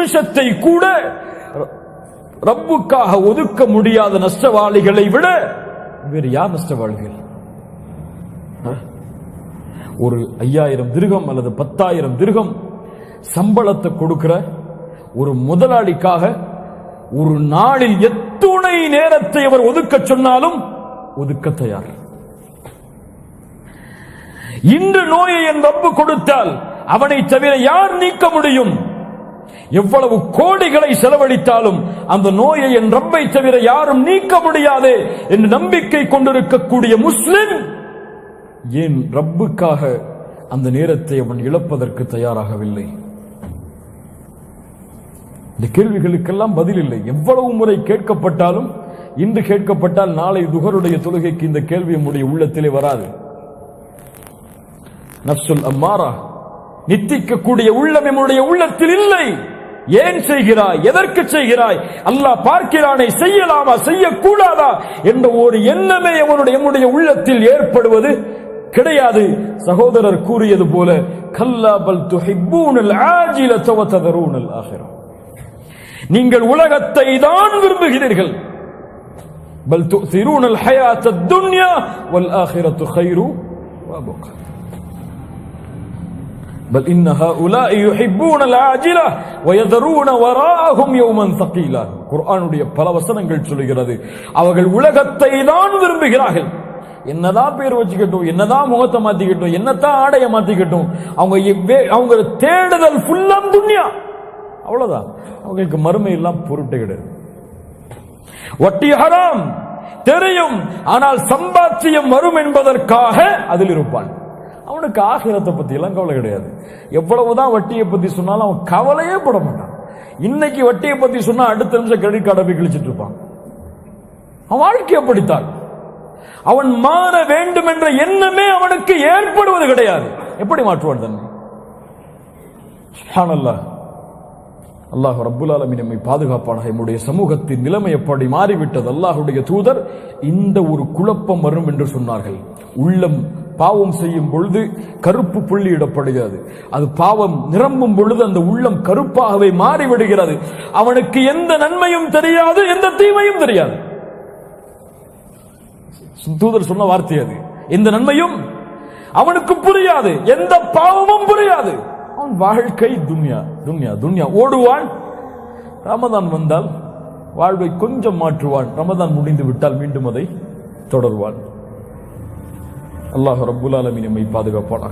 நிமிஷத்தை கூட ரப்புக்காக ஒதுக்க முடியாத நஷ்டவாளிகளை விட வேறு யார் நஷ்டவாளிகள்? ஒரு ஐயாயிரம் திருகம் அல்லது பத்தாயிரம் திருகம் சம்பளத்தை கொடுக்கிற ஒரு முதலாளிக்காக ஒரு நாளில் எத்துணை நேரத்தை அவர் ஒதுக்க சொன்னாலும் ஒதுக்க தயார். இன்று நோயை என் ரப்பு கொடுத்தால் அவனை தவிர யார் நீக்க முடியும்? எவ்வளவு கோடிகளை செலவழித்தாலும் அந்த நோயை என் ரப்பை தவிர யாரும் நீக்க முடியாது என்று நம்பிக்கை கொண்டிருக்கக்கூடிய முஸ்லிம் ஏன் ரப்புக்காக அந்த நேரத்தை அவன் இழப்பதற்கு தயாராகவில்லை? இந்த கேள்விகளுக்கெல்லாம் பதில் இல்லை. எவ்வளவு முறை கேட்கப்பட்டாலும் இன்று கேட்கப்பட்டால் நாளை துகருடைய தொழுகைக்கு இந்த கேள்வி நம்முடைய உள்ளத்திலே வராது. நப்சுல் அம்மாரா நித்திக்கக்கூடிய உள்ளம் எம்முடைய உள்ளத்தில் இல்லை. ஏன் செய்கிறாய்? எதற்கு செய்கிறாய்? அல்லாஹ் பார்க்கிறானே செய்யலாமா? செய்யக்கூடாதா? என்ற ஒரு எண்ணமே அவனுடைய எம்முடைய உள்ளத்தில் ஏற்படுவது கிடையாது. சகோதரர் கூறியது போல கல்லா கல்லாபல் துஹிப்பூனல் ஆஜில தவத்ததரூனல் ஆகிறோம் நீங்கள் உலகத்தை தான் விரும்புகிறீர்கள். பல் துசிரூனல் ஹயாத்த துன்யா வல் ஆகிரத்து ஹைரு வபுகா بل إن هؤلاء يحبون العاجلة ويذرون وراءهم يوما ثقيلا குர்ஆனுடைய பல வசனங்கள் சொல்லுகிறது அவர்கள் உலகத்தை தான் விரும்புகிறார்கள் என்னதான் பேர் வச்சுக்கட்டும் என்னதான் முகத்தை மாத்திக்கட்டும் என்னதான் ஆடைய மாத்திக்கட்டும் அவங்க இவ்வே- அவங்க தேடுதல் ஃபுல்லாம் துன்யா அவ்வளவுதான் அவங்களுக்கு மறுமை எல்லாம் பொருட்டே கிடையாது வட்டி ஹராம் தெரியும் ஆனால் சம்பாத்தியம் வரும் என்பதற்காக அதில் இருப்பான் அவனுக்கு ஆகிரத்தை பற்றியெல்லாம் கவலை கிடையாது. எவ்வளவு தான் வட்டியை பற்றி சொன்னாலும் அவன் கவலையே பட மாட்டான். இன்னைக்கு வட்டியை பற்றி சொன்னால் அடுத்த நிமிஷம் கிரெடிட் கார்டை போய் கிழிச்சிட்டு இருப்பான். அவன் வாழ்க்கை அப்படித்தான். அவன் மாற வேண்டும் என்ற எண்ணமே அவனுக்கு ஏற்படுவது கிடையாது. எப்படி மாற்றுவான் தன்னை அல்லாஹ் ரப்புல் ஆலமின் நம்மை பாதுகாப்பானாக என்னுடைய சமூகத்தின் நிலைமை எப்படி மாறிவிட்டது? அல்லாஹுடைய தூதர் இந்த ஒரு குழப்பம் வரும் என்று சொன்னார்கள். உள்ளம் பாவம் செய்யும் பொழுது கருப்பு புள்ளியிடப்படுகிறது அது பாவம் நிரம்பும் பொழுது அந்த உள்ளம் கருப்பாகவே மாறிவிடுகிறது. அவனுக்கு எந்த நன்மையும் தெரியாது எந்த தீமையும் தெரியாது. தூதர் சொன்ன வார்த்தை அது. எந்த நன்மையும் அவனுக்கு புரியாது எந்த பாவமும் புரியாது. அவன் வாழ்க்கை துன்யா துன்யா துன்யா. ஓடுவான் ரமதான் வந்தால் வாழ்வை கொஞ்சம் மாற்றுவான். ரமதான் முடிந்து விட்டால் மீண்டும் அதை தொடர்வான். அல்லாஹ் ரப்புல் ஆலமீன் நம்மை பாதுகாப்பானாக